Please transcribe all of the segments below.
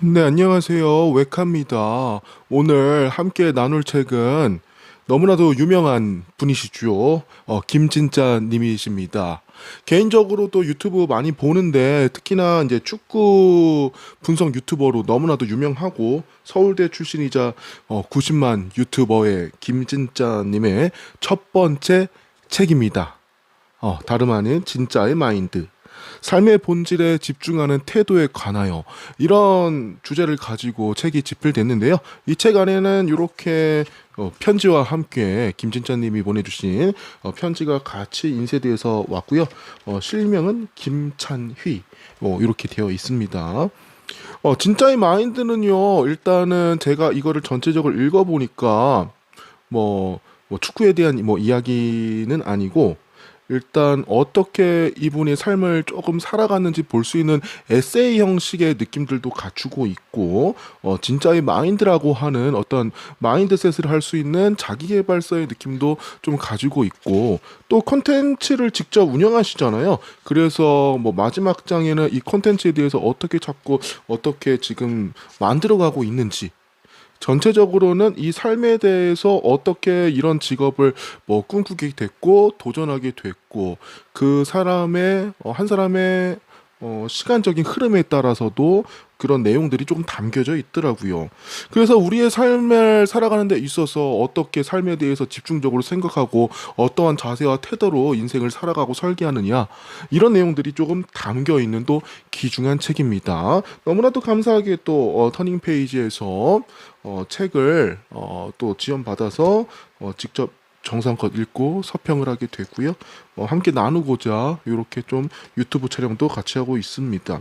네, 안녕하세요. 웨카입니다. 오늘 함께 나눌 책은 너무나도 유명한 분이시죠. 어, 김진짜 님이십니다. 개인적으로도 유튜브 많이 보는데 특히나 이제 축구 분석 유튜버로 너무나도 유명하고 서울대 출신이자 어, 90만 유튜버의 김진짜 님의 첫 번째 책입니다. 어, 다름 아닌 진짜의 마인드. 삶의 본질에 집중하는 태도에 관하여 이런 주제를 가지고 책이 집필됐는데요. 이 책 안에는 이렇게 어, 편지와 함께 김진짜님이 보내주신 어, 편지가 같이 인쇄되어서 왔고요. 어, 실명은 김찬휘 어, 이렇게 되어 있습니다. 어, 진짜의 마인드는요. 일단은 제가 이거를 전체적으로 읽어보니까 뭐, 뭐 축구에 대한 뭐 이야기는 아니고 일단 어떻게 이분이 삶을 조금 살아갔는지 볼 수 있는 에세이 형식의 느낌들도 갖추고 있고 어 진짜의 마인드라고 하는 어떤 마인드셋을 할 수 있는 자기계발서의 느낌도 좀 가지고 있고 또 콘텐츠를 직접 운영하시잖아요. 그래서 뭐 마지막 장에는 이 콘텐츠에 대해서 어떻게 잡고 어떻게 지금 만들어가고 있는지 전체적으로는 이 삶에 대해서 어떻게 이런 직업을 뭐 꿈꾸게 됐고 도전하게 됐고 그 사람의 어, 한 사람의 어, 시간적인 흐름에 따라서도 그런 내용들이 조금 담겨져 있더라고요. 그래서 우리의 삶을 살아가는 데 있어서 어떻게 삶에 대해서 집중적으로 생각하고 어떠한 자세와 태도로 인생을 살아가고 설계하느냐 이런 내용들이 조금 담겨 있는 또 귀중한 책입니다. 너무나도 감사하게 또 어, 터닝 페이지에서 어, 책을 어, 또 지원받아서 어, 직접 정성껏 읽고 서평을 하게 됐고요. 어, 함께 나누고자 이렇게 좀 유튜브 촬영도 같이 하고 있습니다.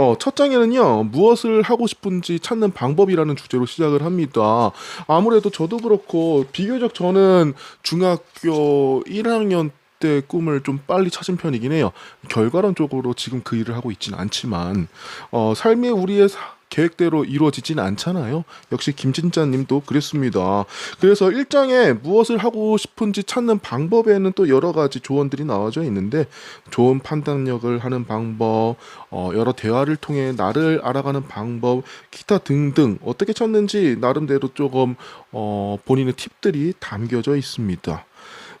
어, 첫 장에는요, 무엇을 하고 싶은지 찾는 방법이라는 주제로 시작을 합니다. 아무래도 저도 그렇고, 비교적 저는 중학교 1학년 때 꿈을 좀 빨리 찾은 편이긴 해요. 결과론적으로 지금 그 일을 하고 있지는 않지만, 어, 삶의 우리의 사- 계획대로 이루어지진 않잖아요. 역시 김진짜 님도 그랬습니다. 그래서 일장에 무엇을 하고 싶은지 찾는 방법에는 또 여러 가지 조언들이 나와져 있는데 좋은 판단력을 하는 방법, 어, 여러 대화를 통해 나를 알아가는 방법, 기타 등등 어떻게 찾는지 나름대로 조금 어, 본인의 팁들이 담겨져 있습니다.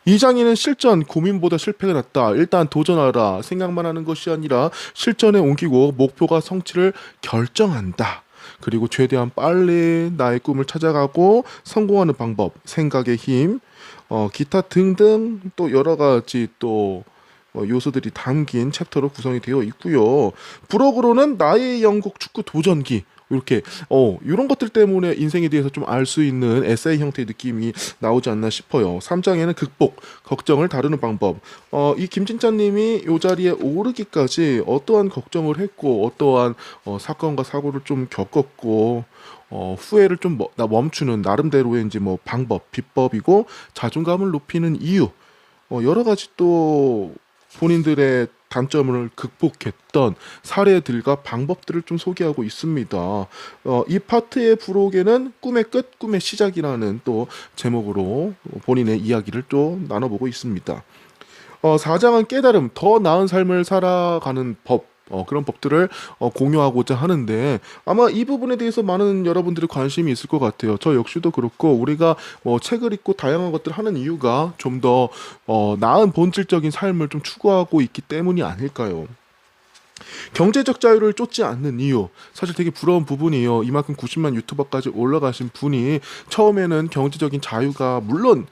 이 장에는 실전, 고민보다 실패가 낫다. 일단 도전하라. 생각만 하는 것이 아니라 실전에 옮기고 목표가 성취를 결정한다. 그리고 최대한 빨리 나의 꿈을 찾아가고 성공하는 방법, 생각의 힘, 어, 기타 등등 또 여러 가지 또 어, 요소들이 담긴 챕터로 구성이 되어 있고요. 부록으로는 나의 영국 축구 도전기 이렇게 어 이런 것들 때문에 인생에 대해서 좀 알 수 있는 에세이 형태의 느낌이 나오지 않나 싶어요. 3장에는 극복, 걱정을 다루는 방법. 어, 이 김진짜님이 이 자리에 오르기까지 어떠한 걱정을 했고 어떠한 어, 사건과 사고를 좀 겪었고 어, 후회를 좀 멈추는 나름대로의 이제 뭐 방법, 비법이고 자존감을 높이는 이유. 어, 여러 가지 또 본인들의 단점을 극복했던 사례들과 방법들을 좀 소개하고 있습니다. 어, 이 파트의 부록에는 꿈의 끝, 꿈의 시작이라는 또 제목으로 본인의 이야기를 또 나눠보고 있습니다. 어, 4장은 깨달음, 더 나은 삶을 살아가는 법, 어, 그런 법들을 어, 공유하고자 하는데 아마 이 부분에 대해서 많은 여러분들이 관심이 있을 것 같아요. 저 역시도 그렇고 우리가 뭐 책을 읽고 다양한 것들을 하는 이유가 좀 더 어, 나은 본질적인 삶을 좀 추구하고 있기 때문이 아닐까요? 경제적 자유를 쫓지 않는 이유 사실 되게 부러운 부분이에요. 이만큼 90만 유튜버까지 올라가신 분이 처음에는 경제적인 자유가 물론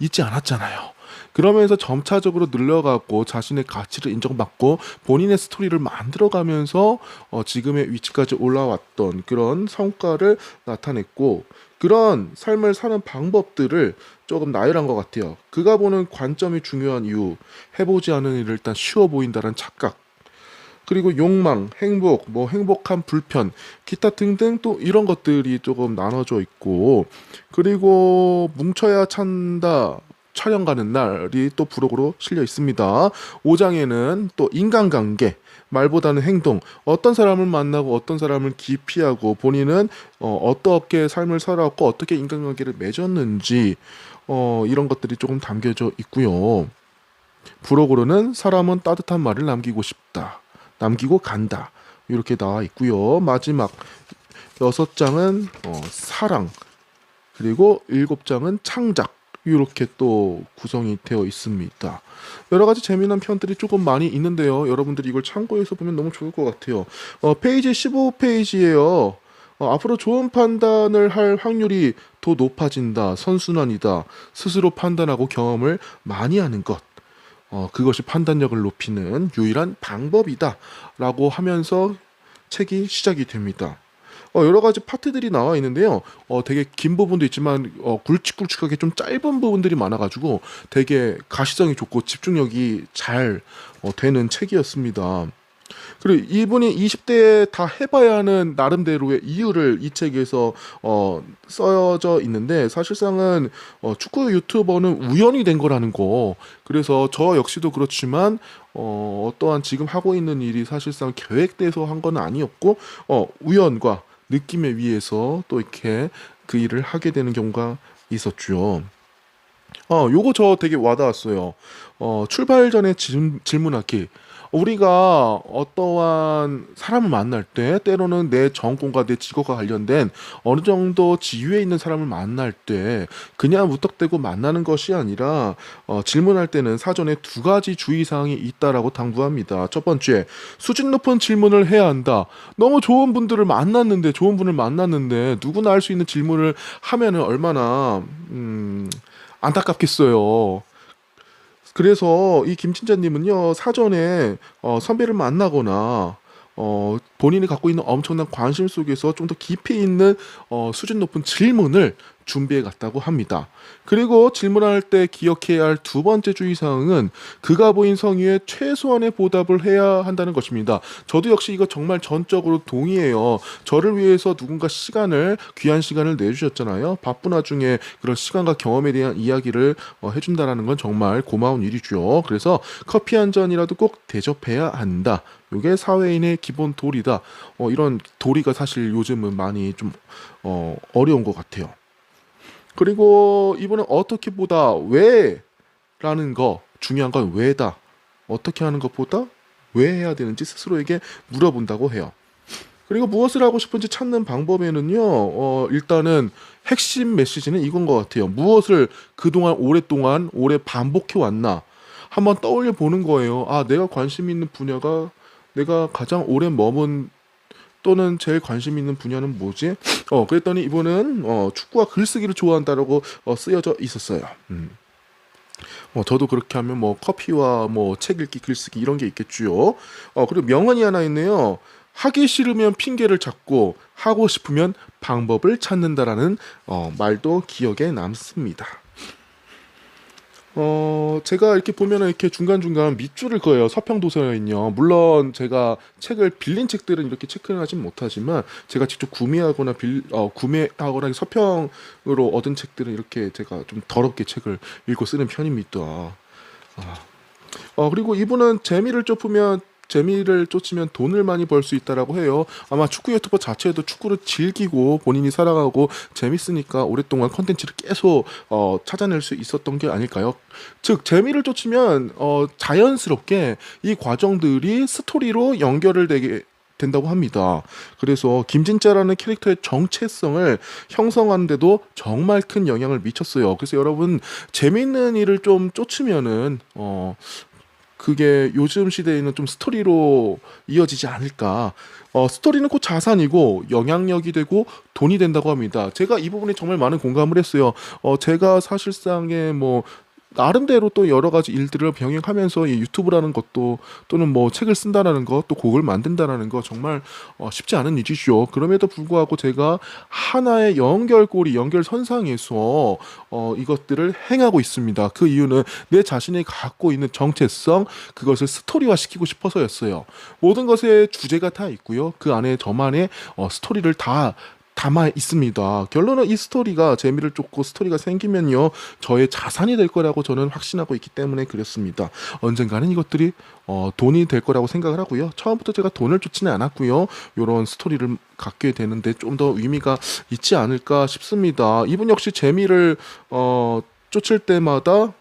있지 않았잖아요. 그러면서 점차적으로 늘려가고 자신의 가치를 인정받고 본인의 스토리를 만들어가면서 어, 지금의 위치까지 올라왔던 그런 성과를 나타냈고 그런 삶을 사는 방법들을 조금 나열한 것 같아요. 그가 보는 관점이 중요한 이유, 해보지 않은 일을 일단 쉬워 보인다는 착각, 그리고 욕망, 행복, 뭐 행복한 불편, 기타 등등 또 이런 것들이 조금 나눠져 있고 그리고 뭉쳐야 찬다. 촬영 가는 날이 또 부록으로 실려 있습니다. 5장에는 또 인간관계, 말보다는 행동, 어떤 사람을 만나고 어떤 사람을 기피하고 본인은 어, 어떻게 삶을 살아왔고 어떻게 인간관계를 맺었는지 어, 이런 것들이 조금 담겨져 있고요. 부록으로는 사람은 따뜻한 말을 남기고 싶다. 남기고 간다. 이렇게 나와 있고요. 마지막 여섯 장은 어, 사랑 그리고 일곱 장은 창작 이렇게 또 구성이 되어 있습니다. 여러 가지 재미난 편들이 조금 많이 있는데요. 여러분들이 이걸 참고해서 보면 너무 좋을 것 같아요. 어, 페이지 15페이지에요. 어, 앞으로 좋은 판단을 할 확률이 더 높아진다. 선순환이다. 스스로 판단하고 경험을 많이 하는 것. 어, 그것이 판단력을 높이는 유일한 방법이다. 라고 하면서 책이 시작이 됩니다. 어, 여러 가지 파트들이 나와 있는데요. 어, 되게 긴 부분도 있지만 어, 굵직굵직하게 좀 짧은 부분들이 많아가지고 되게 가시성이 좋고 집중력이 잘 어, 되는 책이었습니다. 그리고 이분이 20대에 다 해봐야 하는 나름대로의 이유를 이 책에서 어, 써져 있는데 사실상은 어, 축구 유튜버는 우연이 된 거라는 거. 그래서 저 역시도 그렇지만 어, 어떠한 지금 하고 있는 일이 사실상 계획돼서 한 건 아니었고 어, 우연과 느낌에 의해서 또 이렇게 그 일을 하게 되는 경우가 있었죠. 어, 요거 저 되게 와닿았어요. 어, 출발 전에 질, 질문하기. 우리가 어떠한 사람을 만날 때 때로는 내 전공과 내 직업과 관련된 어느 정도 지위에 있는 사람을 만날 때 그냥 무턱대고 만나는 것이 아니라 어, 질문할 때는 사전에 두 가지 주의사항이 있다라고 당부합니다. 첫 번째, 수준 높은 질문을 해야 한다. 너무 좋은 분들을 만났는데 좋은 분을 만났는데 누구나 할 수 있는 질문을 하면은 얼마나 음, 안타깝겠어요. 그래서 이 김진자님은요 사전에 어, 선배를 만나거나 어, 본인이 갖고 있는 엄청난 관심 속에서 좀 더 깊이 있는 어, 수준 높은 질문을 준비해 갔다고 합니다. 그리고 질문할 때 기억해야 할 두 번째 주의사항은 그가 보인 성의에 최소한의 보답을 해야 한다는 것입니다. 저도 역시 이거 정말 전적으로 동의해요. 저를 위해서 누군가 시간을, 귀한 시간을 내주셨잖아요. 바쁜 와중에 그런 시간과 경험에 대한 이야기를 어, 해준다는 건 정말 고마운 일이죠. 그래서 커피 한 잔이라도 꼭 대접해야 한다. 이게 사회인의 기본 도리다. 어, 이런 도리가 사실 요즘은 많이 좀 어, 어려운 것 같아요. 그리고 이분은 어떻게 보다 왜라는 거 중요한 건 왜다. 어떻게 하는 것보다 왜 해야 되는지 스스로에게 물어본다고 해요. 그리고 무엇을 하고 싶은지 찾는 방법에는요, 어, 일단은 핵심 메시지는 이건 것 같아요. 무엇을 그동안 오랫동안 오래 반복해 왔나 한번 떠올려 보는 거예요. 아, 내가 관심 있는 분야가 내가 가장 오래 머문 또는 제일 관심 있는 분야는 뭐지? 어, 그랬더니 이분은 어, 축구와 글쓰기를 좋아한다라고 어, 쓰여져 있었어요. 음. 어, 저도 그렇게 하면 뭐 커피와 뭐 책 읽기, 글쓰기 이런 게 있겠지요. 어, 그리고 명언이 하나 있네요. 하기 싫으면 핑계를 찾고 하고 싶으면 방법을 찾는다라는 어, 말도 기억에 남습니다. 어, 제가 이렇게 보면은 이렇게 중간중간 밑줄을 그어요. 서평도서관이요. 물론 제가 책을 빌린 책들은 이렇게 체크를 하진 못하지만 제가 직접 구매하거나 빌, 어, 구매하거나 서평으로 얻은 책들은 이렇게 제가 좀 더럽게 책을 읽고 쓰는 편입니다. 아. 어, 그리고 이분은 재미를 쫓으면 재미를 쫓으면 돈을 많이 벌 수 있다라고 해요. 아마 축구 유튜버 자체도 축구를 즐기고 본인이 사랑하고 재밌으니까 오랫동안 컨텐츠를 계속 어, 찾아낼 수 있었던 게 아닐까요? 즉 재미를 쫓으면 어, 자연스럽게 이 과정들이 스토리로 연결을 되게 된다고 합니다. 그래서 김진짜라는 캐릭터의 정체성을 형성하는데도 정말 큰 영향을 미쳤어요. 그래서 여러분 재밌는 일을 좀 쫓으면은 어 그게 요즘 시대에는 좀 스토리로 이어지지 않을까. 어, 스토리는 곧 자산이고 영향력이 되고 돈이 된다고 합니다. 제가 이 부분에 정말 많은 공감을 했어요. 어, 제가 사실상의 뭐 나름대로 또 여러 가지 일들을 병행하면서 이 유튜브라는 것도 또는 뭐 책을 쓴다라는 것, 또 곡을 만든다라는 거 정말 어, 쉽지 않은 일이죠. 그럼에도 불구하고 제가 하나의 연결고리, 연결선상에서 어, 이것들을 행하고 있습니다. 그 이유는 내 자신이 갖고 있는 정체성, 그것을 스토리화 시키고 싶어서였어요. 모든 것에 주제가 다 있고요. 그 안에 저만의 어, 스토리를 다 담아 있습니다. 결론은 이 스토리가 재미를 쫓고 스토리가 생기면요 저의 자산이 될 거라고 저는 확신하고 있기 때문에 그랬습니다. 언젠가는 이것들이 어, 돈이 될 거라고 생각을 하고요. 처음부터 제가 돈을 쫓지는 않았고요. 이런 스토리를 갖게 되는데 좀 더 의미가 있지 않을까 싶습니다. 이분 역시 재미를 어, 쫓을 때마다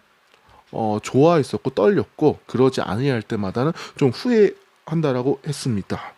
어, 좋아했었고 떨렸고 그러지 않아야 할 때마다는 좀 후회한다라고 했습니다.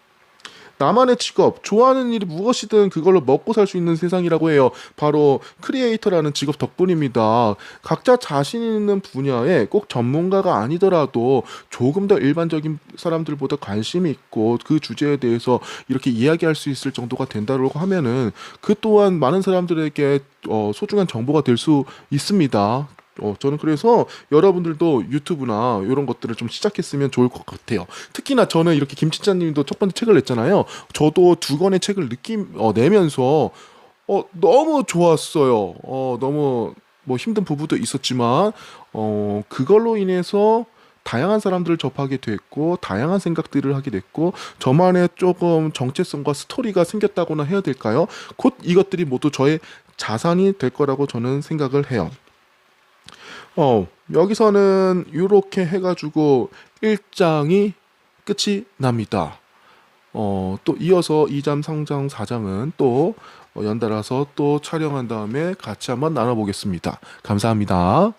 나만의 직업, 좋아하는 일이 무엇이든 그걸로 먹고 살 수 있는 세상이라고 해요. 바로 크리에이터라는 직업 덕분입니다. 각자 자신 있는 분야에 꼭 전문가가 아니더라도 조금 더 일반적인 사람들보다 관심이 있고 그 주제에 대해서 이렇게 이야기할 수 있을 정도가 된다고 하면은 그 또한 많은 사람들에게 어, 소중한 정보가 될 수 있습니다. 어, 저는 그래서 여러분들도 유튜브나 이런 것들을 좀 시작했으면 좋을 것 같아요. 특히나 저는 이렇게 김치짜님도 첫 번째 책을 냈잖아요. 저도 두 권의 책을 느낌 어, 내면서 어, 너무 좋았어요. 어, 너무 뭐 힘든 부분도 있었지만 어, 그걸로 인해서 다양한 사람들을 접하게 됐고 다양한 생각들을 하게 됐고 저만의 조금 정체성과 스토리가 생겼다고나 해야 될까요? 곧 이것들이 모두 저의 자산이 될 거라고 저는 생각을 해요. 어, 여기서는 이렇게 해가지고 1장이 끝이 납니다. 어, 또 이어서 2장, 3장, 4장은 또 어, 연달아서 또 촬영한 다음에 같이 한번 나눠보겠습니다. 감사합니다.